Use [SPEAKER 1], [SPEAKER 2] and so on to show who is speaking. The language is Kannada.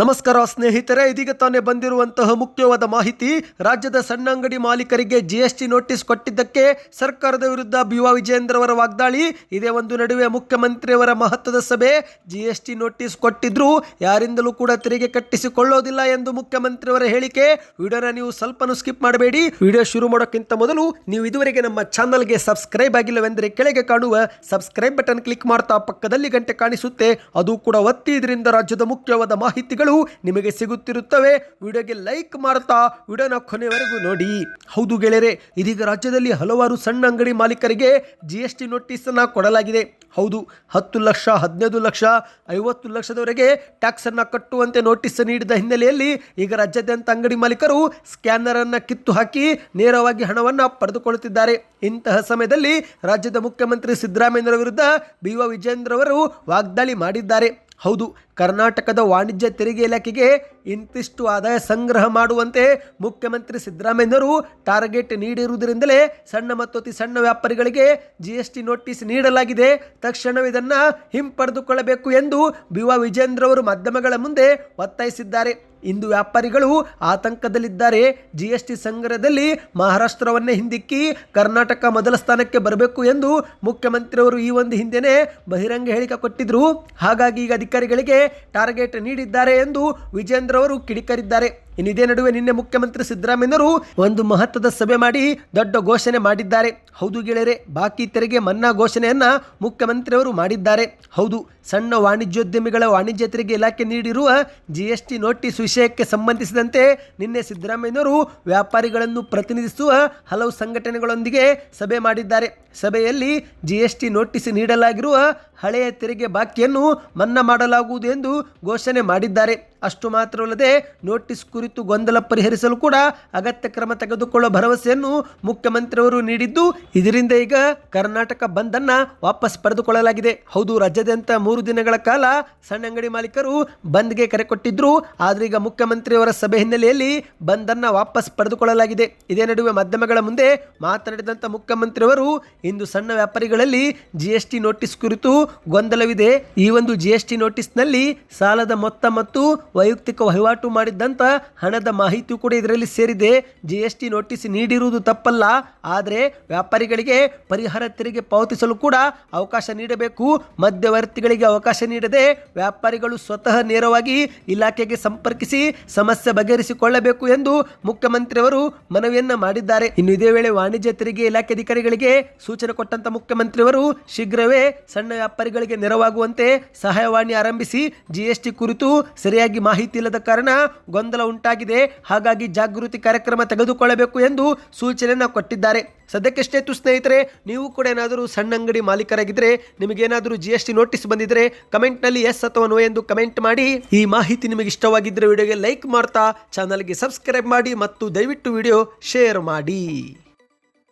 [SPEAKER 1] ನಮಸ್ಕಾರ ಸ್ನೇಹಿತರೆ, ಇದೀಗ ತಾನೇ ಬಂದಿರುವಂತಹ ಮುಖ್ಯವಾದ ಮಾಹಿತಿ. ರಾಜ್ಯದ ಸಣ್ಣ ಅಂಗಡಿ ಮಾಲೀಕರಿಗೆ ಜಿಎಸ್ಟಿ ನೋಟಿಸ್ ಕೊಟ್ಟಿದ್ದಕ್ಕೆ ಸರ್ಕಾರದ ವಿರುದ್ಧ ಬಿ ವಾ ವಿಜೇಂದ್ರ ಅವರ ವಾಗ್ದಾಳಿ. ಇದೇ ಒಂದು ನಡುವೆ ಮುಖ್ಯಮಂತ್ರಿಯವರ ಮಹತ್ವದ ಸಭೆ. ಜಿಎಸ್ಟಿ ನೋಟಿಸ್ ಕೊಟ್ಟಿದ್ರು ಯಾರಿಂದಲೂ ಕೂಡ ತೆರಿಗೆ ಕಟ್ಟಿಸಿಕೊಳ್ಳೋದಿಲ್ಲ ಎಂದು ಮುಖ್ಯಮಂತ್ರಿಯವರ ಹೇಳಿಕೆ. ವಿಡಿಯೋನ ನೀವು ಸ್ವಲ್ಪನೂ ಸ್ಕಿಪ್ ಮಾಡಬೇಡಿ. ವಿಡಿಯೋ ಶುರು ಮಾಡೋಕ್ಕಿಂತ ಮೊದಲು ನೀವು ಇದುವರೆಗೆ ನಮ್ಮ ಚಾನಲ್ಗೆ ಸಬ್ಸ್ಕ್ರೈಬ್ ಆಗಿಲ್ಲವೆಂದರೆ ಕೆಳಗೆ ಕಾಣುವ ಸಬ್ಸ್ಕ್ರೈಬ್ ಬಟನ್ ಕ್ಲಿಕ್ ಮಾಡ್ತಾ ಪಕ್ಕದಲ್ಲಿ ಗಂಟೆ ಕಾಣಿಸುತ್ತೆ. ಅದು ಕೂಡ ಒತ್ತಿ, ಇದರಿಂದ ರಾಜ್ಯದ ಮುಖ್ಯವಾದ ಮಾಹಿತಿಗಳು ನಿಮಗೆ ಸಿಗುತ್ತಿರುತ್ತವೆ. ವಿಡಿಯೋಗೆ ಲೈಕ್ ಮಾಡ್ತಾ ವಿಡಿಯೋನ ಕೊನೆವರೆಗೂ ನೋಡಿ. ಹೌದು ಗೆಳೆಯರೆ, ಇದೀಗ ರಾಜ್ಯದಲ್ಲಿ ಹಲವಾರು ಸಣ್ಣ ಅಂಗಡಿ ಮಾಲೀಕರಿಗೆ ಜಿ ಎಸ್ ಟಿ ನೋಟಿಸನ್ನು ಕೊಡಲಾಗಿದೆ. ಹೌದು, ಹತ್ತು ಲಕ್ಷ, ಹದಿನೈದು ಲಕ್ಷ, ಐವತ್ತು ಲಕ್ಷದವರೆಗೆ ಟ್ಯಾಕ್ಸನ್ನು ಕಟ್ಟುವಂತೆ ನೋಟಿಸ್ ನೀಡಿದ ಹಿನ್ನೆಲೆಯಲ್ಲಿ ಈಗ ರಾಜ್ಯಾದ್ಯಂತ ಅಂಗಡಿ ಮಾಲೀಕರು ಸ್ಕ್ಯಾನರ್ ಅನ್ನ ಕಿತ್ತು ಹಾಕಿ ನೇರವಾಗಿ ಹಣವನ್ನು ಪಡೆದುಕೊಳ್ಳುತ್ತಿದ್ದಾರೆ. ಇಂತಹ ಸಮಯದಲ್ಲಿ ರಾಜ್ಯದ ಮುಖ್ಯಮಂತ್ರಿ ಸಿದ್ದರಾಮಯ್ಯರ ವಿರುದ್ಧ ಬಿ ವಿಜೇಂದ್ರ ಅವರು ವಾಗ್ದಾಳಿ ಮಾಡಿದ್ದಾರೆ. ಹೌದು ಕರ್ನಾಟಕದ ವಾಣಿಜ್ಯ ತೆರಿಗೆ ಇಲಾಖೆಗೆ ಇಂತಿಷ್ಟು ಆದಾಯ ಸಂಗ್ರಹ ಮಾಡುವಂತೆ ಮುಖ್ಯಮಂತ್ರಿ ಸಿದ್ದರಾಮಯ್ಯರು ಟಾರ್ಗೆಟ್ ನೀಡಿರುವುದರಿಂದಲೇ ಸಣ್ಣ ಮತ್ತು ಅತಿ ಸಣ್ಣ ವ್ಯಾಪಾರಿಗಳಿಗೆ ಜಿ ಎಸ್ ಟಿ ನೋಟಿಸ್ ನೀಡಲಾಗಿದೆ. ತಕ್ಷಣವೇ ಇದನ್ನು ಹಿಂಪಡೆದುಕೊಳ್ಳಬೇಕು ಎಂದು ಬಿ ವ ವಿಜೇಂದ್ರ ಅವರು ಮಾಧ್ಯಮಗಳ ಮುಂದೆ ಒತ್ತಾಯಿಸಿದ್ದಾರೆ. ಇಂದು ವ್ಯಾಪಾರಿಗಳು ಆತಂಕದಲ್ಲಿದ್ದಾರೆ. ಜಿ ಎಸ್ ಟಿ ಸಂಗ್ರಹದಲ್ಲಿ ಮಹಾರಾಷ್ಟ್ರವನ್ನೇ ಹಿಂದಿಕ್ಕಿ ಕರ್ನಾಟಕ ಮೊದಲ ಸ್ಥಾನಕ್ಕೆ ಬರಬೇಕು ಎಂದು ಮುಖ್ಯಮಂತ್ರಿಯವರು ಈ ಒಂದು ಹಿಂದೆನೇ ಬಹಿರಂಗ ಹೇಳಿಕೆ ಕೊಟ್ಟಿದ್ದರು ಹಾಗಾಗಿ ಈಗ ಅಧಿಕಾರಿಗಳಿಗೆ ಟಾರ್ಗೆಟ್ ನೀಡಿದ್ದಾರೆ ಎಂದು ವಿಜೇಂದ್ರ ಅವರು ಕಿಡಿಕರಿದ್ದಾರೆ. ಇನ್ನು ಇದೇ ನಡುವೆ ನಿನ್ನೆ ಮುಖ್ಯಮಂತ್ರಿ ಸಿದ್ದರಾಮಯ್ಯನವರು ಒಂದು ಮಹತ್ವದ ಸಭೆ ಮಾಡಿ ದೊಡ್ಡ ಘೋಷಣೆ ಮಾಡಿದ್ದಾರೆ. ಹೌದು ಗೆಳೆಯರೆ, ಬಾಕಿ ತೆರಿಗೆ ಮನ್ನಾ ಘೋಷಣೆಯನ್ನ ಮುಖ್ಯಮಂತ್ರಿಯವರು ಮಾಡಿದ್ದಾರೆ. ಹೌದು, ಸಣ್ಣ ವಾಣಿಜ್ಯೋದ್ಯಮಿಗಳ ವಾಣಿಜ್ಯ ತೆರಿಗೆ ಇಲಾಖೆ ನೀಡಿರುವ ಜಿಎಸ್ಟಿ ನೋಟಿಸ್ ವಿಷಯಕ್ಕೆ ಸಂಬಂಧಿಸಿದಂತೆ ನಿನ್ನೆ ಸಿದ್ದರಾಮಯ್ಯನವರು ವ್ಯಾಪಾರಿಗಳನ್ನು ಪ್ರತಿನಿಧಿಸುವ ಹಲವು ಸಂಘಟನೆಗಳೊಂದಿಗೆ ಸಭೆ ಮಾಡಿದ್ದಾರೆ. ಸಭೆಯಲ್ಲಿ ಜಿಎಸ್ಟಿ ನೋಟಿಸ್ ನೀಡಲಾಗಿರುವ ಹಳೆಯ ತೆರಿಗೆ ಬಾಕಿಯನ್ನು ಮನ್ನಾ ಮಾಡಲಾಗುವುದು ಎಂದು ಘೋಷಣೆ ಮಾಡಿದ್ದಾರೆ. ಅಷ್ಟು ಮಾತ್ರವಲ್ಲದೆ ನೋಟಿಸ್ ಕುರಿತು ಗೊಂದಲ ಪರಿಹರಿಸಲು ಕೂಡ ಅಗತ್ಯ ಕ್ರಮ ತೆಗೆದುಕೊಳ್ಳುವ ಭರವಸೆಯನ್ನು ಮುಖ್ಯಮಂತ್ರಿಯವರು ನೀಡಿದ್ದು, ಇದರಿಂದ ಈಗ ಕರ್ನಾಟಕ ಬಂದ್ ಅನ್ನ ವಾಪಸ್ ಪಡೆದುಕೊಳ್ಳಲಾಗಿದೆ. ಹೌದು, ರಾಜ್ಯಾದ್ಯಂತ ಮೂರು ದಿನಗಳ ಕಾಲ ಸಣ್ಣ ಅಂಗಡಿ ಮಾಲೀಕರು ಬಂದ್ಗೆ ಕರೆ ಕೊಟ್ಟಿದ್ರು, ಆದರೆ ಈಗ ಮುಖ್ಯಮಂತ್ರಿಯವರ ಸಭೆ ಹಿನ್ನೆಲೆಯಲ್ಲಿ ಬಂದ್ ಅನ್ನ ವಾಪಸ್ ಪಡೆದುಕೊಳ್ಳಲಾಗಿದೆ. ಇದೇ ನಡುವೆ ಮಾಧ್ಯಮಗಳ ಮುಂದೆ ಮಾತನಾಡಿದಂಥ ಮುಖ್ಯಮಂತ್ರಿಯವರು, ಇಂದು ಸಣ್ಣ ವ್ಯಾಪಾರಿಗಳಲ್ಲಿ ಜಿ ಎಸ್ ಟಿ ನೋಟಿಸ್ ಕುರಿತು ಗೊಂದಲವಿದೆ. ಈ ಒಂದು ಜಿ ಎಸ್ ಟಿ ನೋಟಿಸ್ನಲ್ಲಿ ಸಾಲದ ಮೊತ್ತ ಮತ್ತು ವೈಯಕ್ತಿಕ ವಹಿವಾಟು ಮಾಡಿದ್ದಂಥ ಹಣದ ಮಾಹಿತಿ ಕೂಡ ಇದರಲ್ಲಿ ಸೇರಿದೆ. ಜಿ ಎಸ್ ಟಿ ನೋಟಿಸ್ ನೀಡಿರುವುದು ತಪ್ಪಲ್ಲ. ಆದರೆ ವ್ಯಾಪಾರಿಗಳಿಗೆ ಪರಿಹಾರ ತೆರಿಗೆ ಪಾವತಿಸಲು ಕೂಡ ಅವಕಾಶ ನೀಡಬೇಕು. ಮಧ್ಯವರ್ತಿಗಳಿಗೆ ಅವಕಾಶ ನೀಡದೆ ವ್ಯಾಪಾರಿಗಳು ಸ್ವತಃ ನೇರವಾಗಿ ಇಲಾಖೆಗೆ ಸಂಪರ್ಕಿಸಿ ಸಮಸ್ಯೆ ಬಗೆಹರಿಸಿಕೊಳ್ಳಬೇಕು ಎಂದು ಮುಖ್ಯಮಂತ್ರಿಯವರು ಮನವಿಯನ್ನ ಮಾಡಿದ್ದಾರೆ. ಇನ್ನು ಇದೇ ವೇಳೆ ವಾಣಿಜ್ಯ ತೆರಿಗೆ ಇಲಾಖೆ ಅಧಿಕಾರಿಗಳಿಗೆ ಸೂಚನೆ ಕೊಟ್ಟಂತ ಮುಖ್ಯಮಂತ್ರಿಯವರು ಶೀಘ್ರವೇ ಸಣ್ಣ ವ್ಯಾಪಾರಿಗಳಿಗೆ ನೆರವಾಗುವಂತೆ ಸಹಾಯವಾಣಿ ಆರಂಭಿಸಿ ಜಿಎಸ್ಟಿ ಕುರಿತು ಸರಿಯಾಗಿ ಮಾಹಿತಿ ಇಲ್ಲದ ಕಾರಣ ಗೊಂದಲ ಉಂಟಾಗಿದೆ ಹಾಗಾಗಿ ಜಾಗೃತಿ ಕಾರ್ಯಕ್ರಮ ತೆಗೆದುಕೊಳ್ಳಬೇಕು ಎಂದು ಸೂಚನೆಯನ್ನು ಕೊಟ್ಟಿದ್ದಾರೆ. ಸದ್ಯಕ್ಕೆ ಸ್ನೇಹಿತರೆ, ನೀವು ಕೂಡ ಏನಾದರೂ ಸಣ್ಣ ಅಂಗಡಿ ಮಾಲೀಕರಾಗಿದ್ದರೆ ನಿಮಗೇನಾದರೂ ಜಿ ಎಸ್ ಟಿ ನೋಟಿಸ್ ಬಂದಿದ್ರೆ ಕಮೆಂಟ್ನಲ್ಲಿ ಎಸ್ ಅಥವಾ ನೋ ಎಂದು ಕಮೆಂಟ್ ಮಾಡಿ. ಈ ಮಾಹಿತಿ ನಿಮಗೆ ಇಷ್ಟವಾಗಿದ್ದರೆ ವಿಡಿಯೋಗೆ ಲೈಕ್ ಮಾಡ್ತಾ ಚಾನಲ್ಗೆ ಸಬ್ಸ್ಕ್ರೈಬ್ ಮಾಡಿ ಮತ್ತು ದಯವಿಟ್ಟು ವಿಡಿಯೋ ಶೇರ್ ಮಾಡಿ.